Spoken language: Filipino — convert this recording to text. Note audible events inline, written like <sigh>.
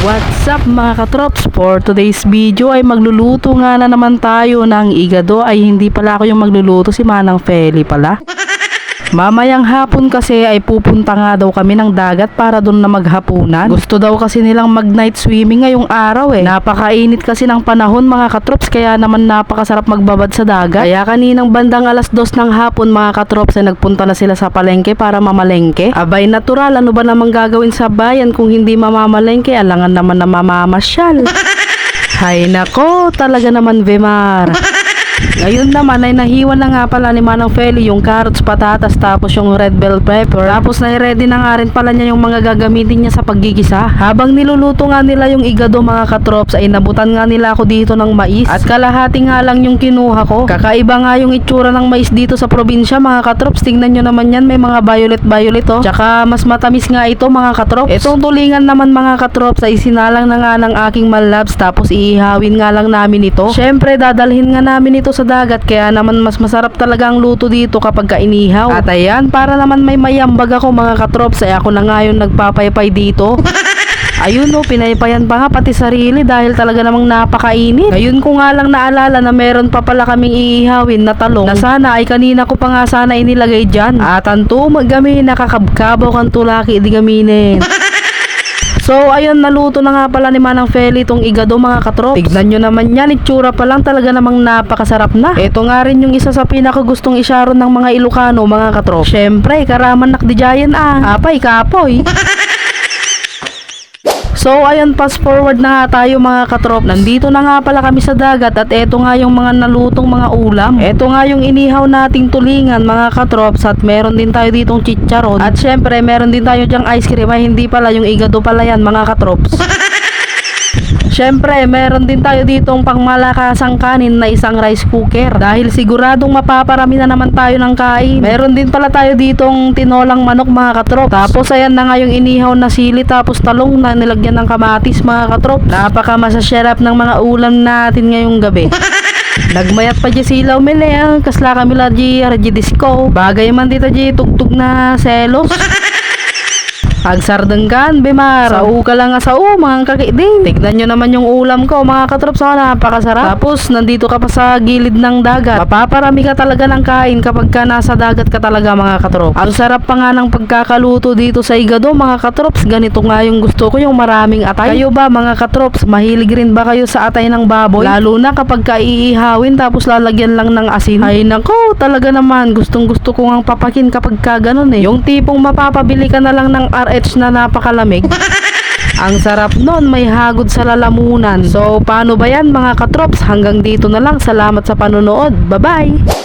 What's up mga katrops? For today's video ay magluluto nga na naman tayo ng igado ay hindi pala ako yung magluluto si Manang Feli pala. <laughs> Mamayang hapon kasi ay pupunta nga daw kami ng dagat para doon na maghapunan. Gusto daw kasi nilang mag night swimming ngayong araw eh. Napakainit kasi ng panahon mga katrops kaya naman napakasarap magbabad sa dagat. Kaya kaninang bandang alas dos ng hapon mga katrops ay nagpunta na sila sa palengke para mamalengke. Abay natural ano ba namang gagawin sa bayan kung hindi mamamalengke alangan naman na mamamasyal. <laughs> Hay nako, talaga naman Vemar. Ngayon naman ay nahiwan na nga pala ni Manang Feli yung carrots, patatas, tapos yung red bell pepper. Tapos na ready na nga rin pala niya yung mga gagamitin niya sa paggigisa. Habang niluluto nga nila yung igado mga katrops ay nabutan nga nila ako dito ng mais. At kalahati nga lang yung kinuha ko. Kakaiba nga yung itsura ng mais dito sa probinsya mga katrops. Tingnan nyo naman yan may mga violet violet oh. Tsaka mas matamis nga ito mga katrops. Itong tulingan naman mga katrops ay sinalang na nga ng aking malabs tapos iihawin nga lang namin ito. Syempre dadalhin nga namin ito sa dagat kaya naman mas masarap talaga ang luto dito kapag kainihaw. At ayan para naman may mayambag ako mga katrops ay ako na nga yung nagpapaypay dito. <laughs> Ayun no, pinaypayan pa nga pati sarili dahil talaga namang napakainit. Ngayon ko nga lang naalala na meron pa pala kaming iihawin na talong na sana ay kanina ko pa nga sana inilagay dyan. At anto magami nakakabkabaw kang tulaki di gaminin. <laughs> So, ayun, naluto na nga pala ni Manang Feli itong igado mga katrop. Tignan nyo naman yan, itsura pa lang talaga namang napakasarap na. Ito nga rin yung isa sa pinakagustong isyaron ng mga Ilocano mga katrop. Syempre, karaman nakdijayan ah. Apay, kapoy. <laughs> So ayun, fast forward na nga tayo mga katrop. Nandito na nga pala kami sa dagat at eto nga yung mga nalutong mga ulam. Eto nga yung inihaw nating tulingan mga katrops at meron din tayo ditong chicharon. At syempre meron din tayo dyang ice cream ay hindi pala yung igado pala yan mga katrops. <laughs> Syempre, meron din tayo ditong pangmalakasang kanin na isang rice cooker. Dahil siguradong mapaparami na naman tayo ng kain. Meron din pala tayo ditong tinolang manok mga katrop. Tapos ayan na nga yung inihaw na sili tapos talong na nilagyan ng kamatis mga katrop. Napaka masasyarap ng mga ulam natin ngayong gabi. <laughs> Nagmayat pa di silaw mele ang kasla kami la di arji disco. Bagay man dito di tugtog na selos. <laughs> Agsardenggan, Bimar. Sa u ka lang nga sa u, mga kakiding. Tignan nyo naman yung ulam ko, mga katrop sa napakasarap. Tapos, nandito ka pa sa gilid ng dagat. Mapaparami ka talaga ng kain kapag ka nasa dagat ka talaga, mga katrop. Ang sarap pa nga ng pagkakaluto dito sa igado, mga katrops. Ganito nga yung gusto ko, yung maraming atay. Kayo ba, mga katrops, mahilig rin ba kayo sa atay ng baboy? Lalo na kapag ka iihawin, tapos lalagyan lang ng asin. Ay nako, talaga naman, gustong gusto ko ngang papakin kapag ka ganun eh. Yung tipong mapapabili ka na lang ng RH na napakalamig. <laughs> Ang sarap nun, may hagod sa lalamunan. So, paano ba yan mga katrops? Hanggang dito na lang. Salamat sa panonood. Bye-bye!